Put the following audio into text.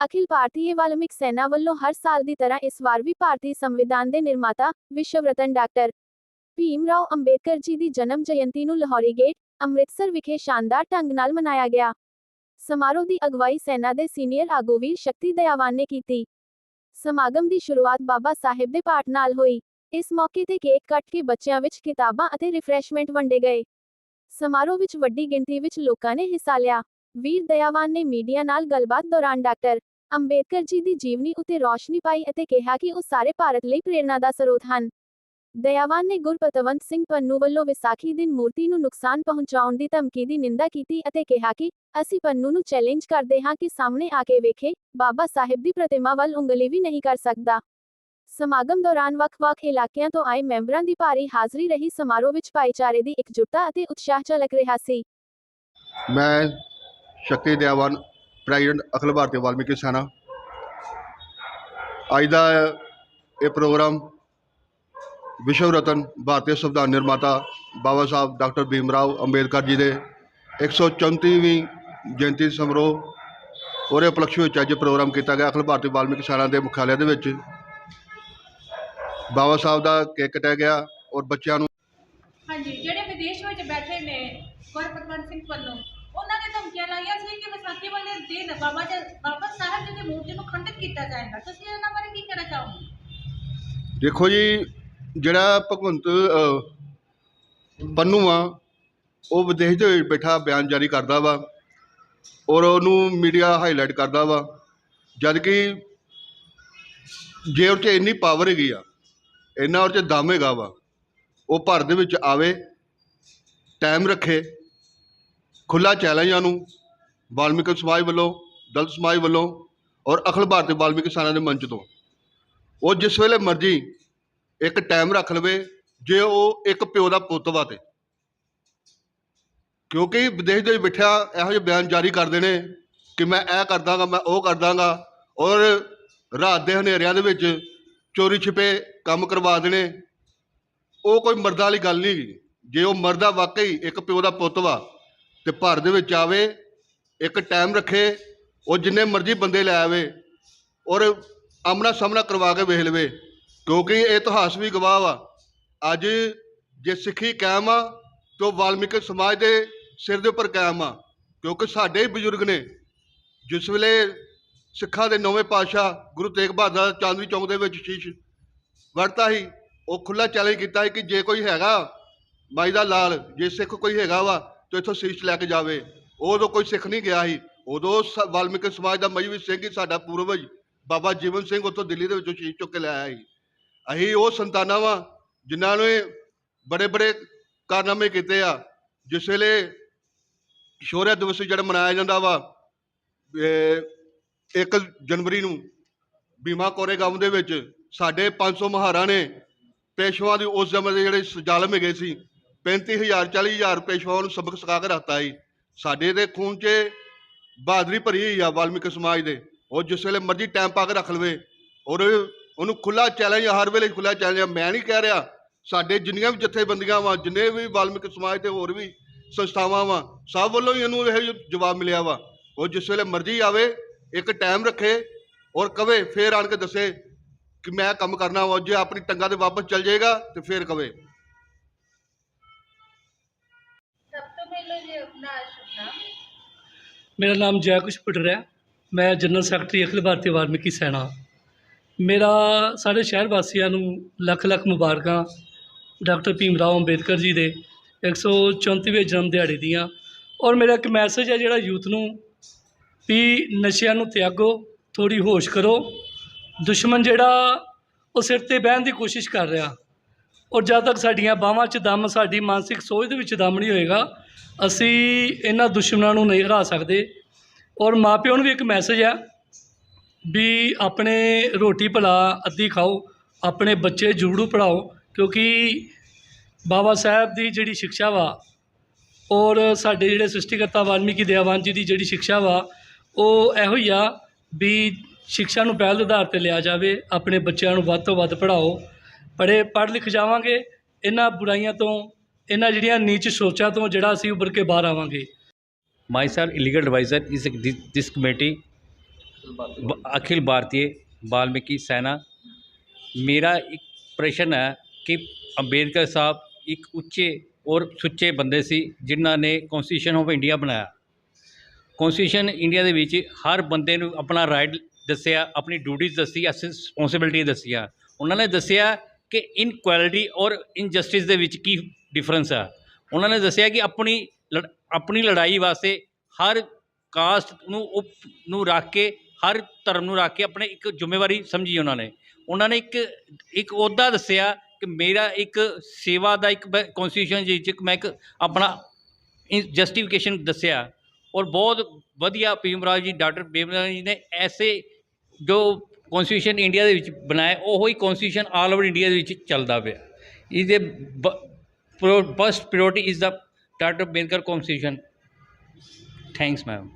ਅਖਿਲ ਭਾਰਤੀਏ ਵਾਲਮਿਕ ਸੈਨਾ ਵੱਲੋਂ ਹਰ ਸਾਲ ਦੀ ਤਰ੍ਹਾਂ ਇਸ ਵਾਰ ਵੀ ਭਾਰਤੀ ਸੰਵਿਧਾਨ ਦੇ ਨਿਰਮਾਤਾ ਵਿਸ਼ਵ ਰਤਨ ਡਾਕਟਰ ਭੀਮ ਰਾਓ ਅੰਬੇਦਕਰ ਜੀ ਦੀ ਜਨਮ ਜਯੰਤੀ ਨੂੰ ਲਾਹੌਰੀ ਗੇਟ, ਅੰਮ੍ਰਿਤਸਰ ਵਿਖੇ ਸ਼ਾਨਦਾਰ ਢੰਗ ਨਾਲ ਮਨਾਇਆ ਗਿਆ। ਸਮਾਰੋਹ ਦੀ ਅਗਵਾਈ ਸੈਨਾ ਦੇ ਸੀਨੀਅਰ ਆਗੂ ਵੀਰ ਸ਼ਕਤੀ ਦਇਆਵਾਨ ਨੇ ਕੀਤੀ। ਸਮਾਗਮ ਦੀ ਸ਼ੁਰੂਆਤ ਬਾਬਾ ਸਾਹਿਬ ਦੇ ਪਾਠ ਨਾਲ ਹੋਈ। ਇਸ ਮੌਕੇ ਤੇ ਕੇਕ ਕੱਟ ਕੇ ਬੱਚਿਆਂ ਵਿੱਚ ਕਿਤਾਬਾਂ ਅਤੇ ਰਿਫਰੈਸ਼ਮੈਂਟ ਵੰਡੇ ਗਏ। ਸਮਾਰੋਹ ਵਿੱਚ ਵੱਡੀ ਗਿਣਤੀ ਵਿੱਚ ਲੋਕਾਂ ਨੇ ਹਿੱਸਾ ਲਿਆ। ਵੀਰ ਦਇਆਵਾਨ ਨੇ ਮੀਡੀਆ ਨਾਲ ਗੱਲਬਾਤ ਦੌਰਾਨ ਡਾਕਟਰ ਅੰਬੇਦਕਰ ਜੀ ਦੀ ਜੀਵਨੀ ਉਤੇ ਰੌਸ਼ਨੀ ਪਾਈ ਅਤੇ ਕਿਹਾ ਕਿ ਉਹ ਸਾਰੇ ਭਾਰਤ ਲਈ ਪ੍ਰੇਰਣਾ ਦਾ ਸਰੋਤ ਹਨ। ਦਇਆਵਾਨ ਨੇ ਗੁਰਪਤਵੰਤ ਸਿੰਘ ਪੰਨੂ ਵੱਲੋਂ ਵਿਸਾਖੀ ਦਿਨ ਮੂਰਤੀ ਨੂੰ ਨੁਕਸਾਨ ਪਹੁੰਚਾਉਣ ਦੀ ਧਮਕੀ ਦੀ ਨਿੰਦਾ ਕੀਤੀ ਅਤੇ ਕਿਹਾ ਕਿ ਅਸੀਂ ਪੰਨੂ ਨੂੰ ਚੈਲੰਜ ਕਰਦੇ ਹਾਂ ਕਿ ਸਾਹਮਣੇ ਆ ਕੇ ਵੇਖੇ, ਬਾਬਾ ਸਾਹਿਬ ਦੀ ਪ੍ਰਤਿਮਾ ਵੱਲ ਉਂਗਲੀ ਵੀ ਨਹੀਂ ਕਰ ਸਕਦਾ। ਸਮਾਗਮ ਦੌਰਾਨ ਵੱਖ-ਵੱਖ ਇਲਾਕਿਆਂ ਤੋਂ ਆਏ ਮੈਂਬਰਾਂ ਦੀ ਭਾਰੀ ਹਾਜ਼ਰੀ ਰਹੀ ਸਮਾਰੋਹ ਵਿੱਚ ਭਾਈਚਾਰੇ ਦੀ ਇਕਜੁੱਟਤਾ ਅਤੇ ਉਤਸ਼ਾਹ ਝਲਕ ਰਿਹਾ ਸੀ। ਮੈਂ ਸ਼ਕਤੀ ਦਿਆਵਾਨ ਪ੍ਰੈਜ਼ੀਡੈਂਟ ਅਖਿਲ ਭਾਰਤੀ ਵਾਲਮੀਕੀ ਸੈਨਾ। ਅੱਜ ਦਾ ਇਹ ਪ੍ਰੋਗਰਾਮ ਵਿਸ਼ਵ ਰਤਨ ਭਾਰਤੀ ਸੰਵਿਧਾਨ ਨਿਰਮਾਤਾ ਬਾਬਾ ਸਾਹਿਬ ਡਾਕਟਰ ਭੀਮ ਰਾਓ ਅੰਬੇਦਕਰ ਜੀ ਦੇ 134ਵੀਂ ਜਯੰਤੀ ਸਮਾਰੋਹ ਉਹਦੇ ਉਪਲਕਸ਼ ਵਿੱਚ ਅੱਜ ਪ੍ਰੋਗਰਾਮ ਕੀਤਾ ਗਿਆ ਅਖਿਲ ਭਾਰਤੀ ਵਾਲਮੀਕੀ ਸੈਨਾ ਦੇ ਮੁਖਾਲਿਆ ਦੇ ਵਿੱਚ। ਬਾਬਾ ਸਾਹਿਬ ਦਾ ਕੇਕ ਕਟਿਆ ਗਿਆ ਔਰ ਬੱਚਿਆਂ ਨੂੰ ਹਾਂਜੀ, ਜਿਹੜੇ ਵਿਦੇਸ਼ ਵਿੱਚ ਬੈਠੇ ਨੇ ਗੁਰਪਤਵੰਤ ਸਿੰਘ ਪੰਨੂ ਉਹਨਾਂ ਨੇ ਧਮਕੀਆਂ ਲਾਈਆਂ ਸੀ ਕਿ ਵਿਸਾਖੀ ਵਾਲੇ ਦਿਨ ਬਾਬਾ ਜੀ ਬਾਬਾ ਸਾਹਿਬ ਜੀ ਦੀ ਮੂਰਤੀ ਨੂੰ ਖੰਡਿਤ ਕੀਤਾ ਜਾਏਗਾ। ਤੁਸੀਂ ਇਹਨਾਂ ਬਾਰੇ ਕੀ ਕਹਿਣਾ ਚਾਹੋਗੇ? ਦੇਖੋ ਜੀ ਜਿਹੜਾ ਭਗਵੰਤ ਅ, ਪੰਨੂ ਆ ਉਹ ਵਿਦੇਸ਼ ਦੇ ਵਿੱਚ ਬੈਠਾ ਬਿਆਨ ਜਾਰੀ ਕਰਦਾ ਵਾ ਔਰ ਉਹਨੂੰ ਮੀਡੀਆ ਹਾਈਲਾਈਟ ਕਰਦਾ ਵਾ। ਜਦ ਕਿ ਜੇ ਉਹ 'ਚ ਇੰਨੀ ਪਾਵਰ ਹੈਗੀ ਆ ਇੰਨਾ ਉਹ 'ਚ ਦਮ ਹੈਗਾ ਵਾ ਉਹ ਭਾਰਤ ਦੇ ਵਿੱਚ ਆਵੇ ਟਾਈਮ ਰੱਖੇ ਖੁੱਲਾ ਚੈਲੰਜ ਆ ਨੂੰ, ਵਾਲਮੀਕੀ ਸਮਾਜ ਵੱਲੋਂ, ਦਲਿਤ ਸਮਾਜ ਵੱਲੋਂ ਔਰ ਅਖਿਲ ਭਾਰਤੀ ਵਾਲਮੀਕੀ ਕਿਸਾਨਾਂ ਦੇ ਮੰਚ ਤੋਂ। ਉਹ ਜਿਸ ਵੇਲੇ ਮਰਜ਼ੀ ਇੱਕ ਟਾਈਮ ਰੱਖ ਲਵੇ, ਜੇ ਉਹ ਇੱਕ ਪਿਓ ਦਾ ਪੁੱਤ ਵਾ ਤੇ ਕਿਉਂਕਿ ਵਿਦੇਸ਼ ਦੇ ਵਿੱਚ ਬੈਠਿਆ ਇਹੋ ਜਿਹੇ ਬਿਆਨ ਜਾਰੀ ਕਰਦੇ ਨੇ ਕਿ ਮੈਂ ਇਹ ਕਰ ਦਾਂਗਾ ਮੈਂ ਉਹ ਕਰ ਦਾਂਗਾ ਔਰ ਰਾਤ ਦੇ ਹਨੇਰਿਆਂ ਦੇ ਵਿੱਚ ਚੋਰੀ ਛਿਪੇ ਕੰਮ ਕਰਵਾ ਦੇਣੇ, ਉਹ ਕੋਈ ਮਰਦਾਂ ਵਾਲੀ ਗੱਲ ਨਹੀਂ ਜੇ ਉਹ ਮਰਦਾ ਵਾਕਈ ਇੱਕ ਪਿਓ ਦਾ ਪੁੱਤ ਵਾ ਤੇ ਭਾਰਤ ਦੇ ਵਿੱਚ ਆਵੇ, ਇੱਕ ਟਾਈਮ ਰੱਖੇ, ਉਹ ਜਿੰਨੇ ਮਰਜ਼ੀ ਬੰਦੇ ਲੈ ਆਵੇ ਔਰ ਆਮਣਾ ਸਾਹਮਣਾ ਕਰਵਾ ਕੇ ਵੇਖ ਲਵੇ, ਕਿਉਂਕਿ ਇਹ ਇਤਿਹਾਸ ਵੀ ਗਵਾਹ ਵਾ। ਅੱਜ ਜੇ ਸਿੱਖੀ ਕਾਇਮ ਆ, ਤੇ ਉਹ ਵਾਲਮੀਕੀ ਸਮਾਜ ਦੇ ਸਿਰ ਦੇ ਉੱਪਰ ਕਾਇਮ ਆ, ਕਿਉਂਕਿ ਸਾਡੇ ਹੀ ਬਜ਼ੁਰਗ ਨੇ। ਜਿਸ ਵੇਲੇ ਸਿੱਖਾਂ ਦੇ ਨੌਵੇਂ ਪਾਤਸ਼ਾਹ ਗੁਰੂ ਤੇਗ ਬਹਾਦਰ ਚਾਂਦਨੀ ਚੌਂਕ ਦੇ ਵਿੱਚ ਸ਼ੀਸ਼ ਵੜਤਾ ਸੀ, ਉਹ ਖੁੱਲਾ ਚੈਲੰਜ ਕੀਤਾ ਸੀ ਕਿ ਜੇ ਕੋਈ ਹੈਗਾ ਮਾਈ ਦਾ ਲਾਲ, ਜੇ ਸਿੱਖ ਕੋਈ ਹੈਗਾ ਵਾ ਤਾਂ ਇੱਥੋਂ ਸ਼ੀਸ਼ ਲੈ ਕੇ ਜਾਵੇ। ਉਦੋਂ ਕੋਈ ਸਿੱਖ ਨਹੀਂ ਗਿਆ ਸੀ। ਉਦੋਂ ਸ- ਵਾਲਮੀਕੀ ਸਮਾਜ ਦਾ ਮਜਬੀ ਸਿੰਘ ਹੀ ਸਾਡਾ ਪੂਰਵਜ। ਬਾਬਾ ਜੀਵਨ ਸਿੰਘ ਉੱਥੋਂ ਦਿੱਲੀ ਦੇ ਵਿੱਚੋਂ ਸ਼ੀਸ਼ ਚੁੱਕ ਕੇ ਲਿਆਇਆ ਸੀ। ਅਸੀਂ ਉਹ ਸੰਤਾਨਾਂ ਵਾਂ, ਜਿਨ੍ਹਾਂ ਨੇ ਬੜੇ ਬੜੇ ਕਾਰਨਾਮੇ ਕੀਤੇ ਆ। ਜਿਸ ਵੇਲੇ ਸ਼ੌਰਯ ਦਿਵਸ ਜਿਹੜਾ ਮਨਾਇਆ ਜਾਂਦਾ ਵਾ ਇਹ ਇੱਕ ਜਨਵਰੀ ਨੂੰ ਬੀਮਾ ਕੋਰੇਗਾਮ ਦੇ ਵਿੱਚ ਸਾਡੇ 500 ਮਹਾਰਾਂ ਨੇ ਪੇਸ਼ਵਾ ਦੀ ਉਸ ਸਮੇਂ ਦੇ ਜਿਹੜੇ ਜ਼ਾਲਮ ਹੈਗੇ ਸੀ। 35000 40000 ਪੇਸ਼ਵਾਵਾਂ ਨੂੰ ਸਬਕ ਸਿਖਾ ਕੇ ਰੱਖਤਾ ਸੀ ਸਾਡੇ ਦੇ ਖੂਨ 'ਚ ਬਹਾਦਰੀ ਭਰੀ ਹੋਈ ਆ ਵਾਲਮੀਕੀ ਸਮਾਜ ਦੇ। ਉਹ ਜਿਸ ਵੇਲੇ ਮਰਜ਼ੀ ਟਾਈਮ ਪਾ ਕੇ ਰੱਖ ਲਵੇ। ਔਰ ਉਹਨੂੰ ਖੁੱਲਾ ਚੈਲੰਜ ਹਰ ਵੇਲੇ ਖੁੱਲਾ ਚੈਲੰਜ ਮੈਂ ਨਹੀਂ ਕਹਿ ਰਿਹਾ, ਸਾਡੇ ਜਿੰਨੀਆਂ ਵੀ ਜਥੇਬੰਦੀਆਂ ਵਾ, ਜਿੰਨੇ ਵੀ ਵਾਲਮੀਕ ਸਮਾਜ ਤੇ ਹੋਰ ਵੀ ਸੰਸਥਾਵਾਂ ਵਾ, ਸਭ ਵੱਲੋਂ ਹੀ ਇਹਨੂੰ ਇਹ ਜਵਾਬ ਮਿਲਿਆ ਵਾ। ਉਹ ਜਿਸ ਵੇਲੇ ਮਰਜ਼ੀ ਆਵੇ, ਇੱਕ ਟਾਈਮ ਰੱਖੇ ਔਰ ਕਵੇ, ਫੇਰ ਆਣ ਕੇ ਦੱਸੇ ਕਿ ਮੈਂ ਕੰਮ ਕਰਨਾ ਵਾ। ਜੇ ਆਪਣੀ ਟੰਗਾ ਤੇ ਵਾਪਸ ਚਲ ਜਾਏਗਾ, ਤੇ ਫੇਰ ਕਵੇ। ਤੋਂ ਆਪਣਾ ਸ਼ੁਭ ਮੇਰਾ ਨਾਮ ਜੈ ਕੁਸ਼ ਪਟਰ ਹੈ। ਮੈਂ ਜਨਰਲ ਸੈਕਟਰੀ ਅਖਿਲ ਭਾਰਤੀ ਵਾਲਮੀਕੀ ਸੈਨਾ। ਮੇਰਾ ਸਾਡੇ ਸ਼ਹਿਰ ਵਾਸੀਆਂ ਨੂੰ ਲੱਖ ਲੱਖ ਮੁਬਾਰਕਾਂ ਡਾਕਟਰ ਭੀਮ ਰਾਓ ਅੰਬੇਦਕਰ ਜੀ ਦੇ 134ਵੇਂ ਜਨਮ ਦਿਹਾੜੇ ਦੀਆਂ। ਔਰ ਮੇਰਾ ਇੱਕ ਮੈਸੇਜ ਹੈ ਜਿਹੜਾ ਯੂਥ ਨੂੰ ਵੀ ਨਸ਼ਿਆਂ ਨੂੰ ਤਿਆਗੋ ਥੋੜੀ ਹੋਸ਼ ਕਰੋ। ਦੁਸ਼ਮਣ ਜਿਹੜਾ ਉਹ ਸਿਰ ਤੇ ਬਹਿਣ ਦੀ ਕੋਸ਼ਿਸ਼ ਕਰ ਰਿਹਾ। ਔਰ ਜਦ ਤੱਕ ਸਾਡੀਆਂ ਬਾਹਾਂ 'ਚ ਦਮ, ਸਾਡੀ ਮਾਨਸਿਕ ਸੋਚ ਦੇ ਵਿੱਚ ਦਮ ਨਹੀਂ ਹੋਏਗਾ ਅਸੀਂ ਇਹਨਾਂ ਦੁਸ਼ਮਣਾਂ ਨੂੰ ਨਹੀਂ ਹਰਾ ਸਕਦੇ ਔਰ ਮਾਪਿਆਂ ਨੂੰ ਵੀ ਇੱਕ ਮੈਸੇਜ ਹੈ ਵੀ ਆਪਣੇ ਰੋਟੀ ਭਲਾ ਅੱਧੀ ਖਾਓ, ਆਪਣੇ ਬੱਚੇ ਜੁੜੂ ਪੜਾਓ, ਕਿਉਂਕਿ ਬਾਬਾ ਸਾਹਿਬ ਦੀ ਜਿਹੜੀ ਸਿੱਖਿਆ ਵਾ ਔਰ ਸਾਡੇ ਜਿਹੜੇ ਸ੍ਰਿਸ਼ਟੀਕਰਤਾ ਵਾਲਮੀਕੀ ਦਿਆਵਾਨ ਜੀ ਦੀ ਜਿਹੜੀ ਸਿੱਖਿਆ ਵਾ, ਉਹ ਇਹੋ ਹੀ ਆ ਵੀ ਸਿੱਖਿਆ ਨੂੰ ਪਹਿਲ ਦੇ ਆਧਾਰ ਤੇ ਲਿਆ ਜਾਵੇ, ਆਪਣੇ ਬੱਚਿਆਂ ਨੂੰ ਵੱਧ ਤੋਂ ਵੱਧ ਪੜਾਓ, ਪੜ੍ਹੇ ਪੜ੍ਹ ਲਿਖ ਜਾਵਾਂਗੇ, ਇਹਨਾਂ ਬੁਰਾਈਆਂ ਤੋਂ ਇਹਨਾਂ ਜਿਹੜੀਆਂ ਨੀਚ ਸੋਚਾਂ ਤੋਂ ਜਿਹੜਾ ਅਸੀਂ ਉੱਭਰ ਕੇ ਬਾਹਰ ਆਵਾਂਗੇ। ਮਾਈ ਸਰ ਇਲੀਗਲ ਐਡਵਾਈਜ਼ਰ ਇਸ ਦਿਸ ਕਮੇਟੀ ਅਖਿਲ ਭਾਰਤੀ ਬਾਲਮੀਕੀ ਸੈਨਾ। ਮੇਰਾ ਇੱਕ ਪ੍ਰਸ਼ਨ ਹੈ ਕਿ ਅੰਬੇਦਕਰ ਸਾਹਿਬ ਇੱਕ ਉੱਚੇ ਔਰ ਸੁੱਚੇ ਬੰਦੇ ਸੀ, ਜਿਨ੍ਹਾਂ ਨੇ ਕਨਸਟੀਟਿਊਸ਼ਨ ਆਫ ਇੰਡੀਆ ਬਣਾਇਆ। ਕਨਸਟੀਟਿਊਸ਼ਨ ਇੰਡੀਆ ਦੇ ਵਿੱਚ ਹਰ ਬੰਦੇ ਨੂੰ ਆਪਣਾ ਰਾਈਟ ਦੱਸਿਆ, ਆਪਣੀ ਡਿਊਟੀਜ਼ ਦੱਸੀ ਰਿਸਪੌਂਸਿਬਿਲਟੀ ਦੱਸੀਆਂ। ਉਹਨਾਂ ਨੇ ਦੱਸਿਆ ਕਿ ਇਨਕੁਐਲਿਟੀ ਔਰ ਇਨਜਸਟਿਸ ਦੇ ਵਿੱਚ ਕੀ ਡਿਫਰੈਂਸ ਆ। ਉਹਨਾਂ ਨੇ ਦੱਸਿਆ ਕਿ ਆਪਣੀ ਲੜ- ਆਪਣੀ ਲੜਾਈ ਵਾਸਤੇ ਹਰ ਕਾਸਟ ਨੂੰ ਉਪ, ਨੂੰ ਰੱਖ ਕੇ, ਹਰ ਧਰਮ ਨੂੰ ਰੱਖ ਕੇ ਆਪਣੇ ਇੱਕ ਜ਼ਿੰਮੇਵਾਰੀ ਸਮਝੀ ਉਹਨਾਂ ਨੇ। ਉਹਨਾਂ ਨੇ ਇੱਕ ਇੱਕ ਅਹੁਦਾ ਦੱਸਿਆ ਕਿ ਮੇਰਾ ਇੱਕ ਸੇਵਾ ਦਾ ਇੱਕ ਕਨਸਟੀਟਿਊਸ਼ਨ ਵਿੱਚ 'ਚ ਮੈਂ ਇੱਕ ਆਪਣਾ ਜਸਟੀਫਿਕੇਸ਼ਨ ਦੱਸਿਆ। ਔਰ ਬਹੁਤ ਵਧੀਆ ਭੀਮ ਰਾਓ ਜੀ, ਡਾਕਟਰ ਭੀਮ ਰਾਓ ਜੀ ਨੇ ਐਸੇ ਜੋ ਕਨਸਟੀਟਿਊਸ਼ਨ ਇੰਡੀਆ ਦੇ ਵਿੱਚ ਬਣਾਇਆ, ਉਹੋ ਹੀ ਕਨਸਟੀਟਿਊਸ਼ਨ ਆਲ ਓਵਰ ਇੰਡੀਆ ਦੇ ਵਿੱਚ ਚੱਲਦਾ ਪਿਆ। ਇਹਦੇ first priority is the doctor Ambedkar constitution thanks ma'am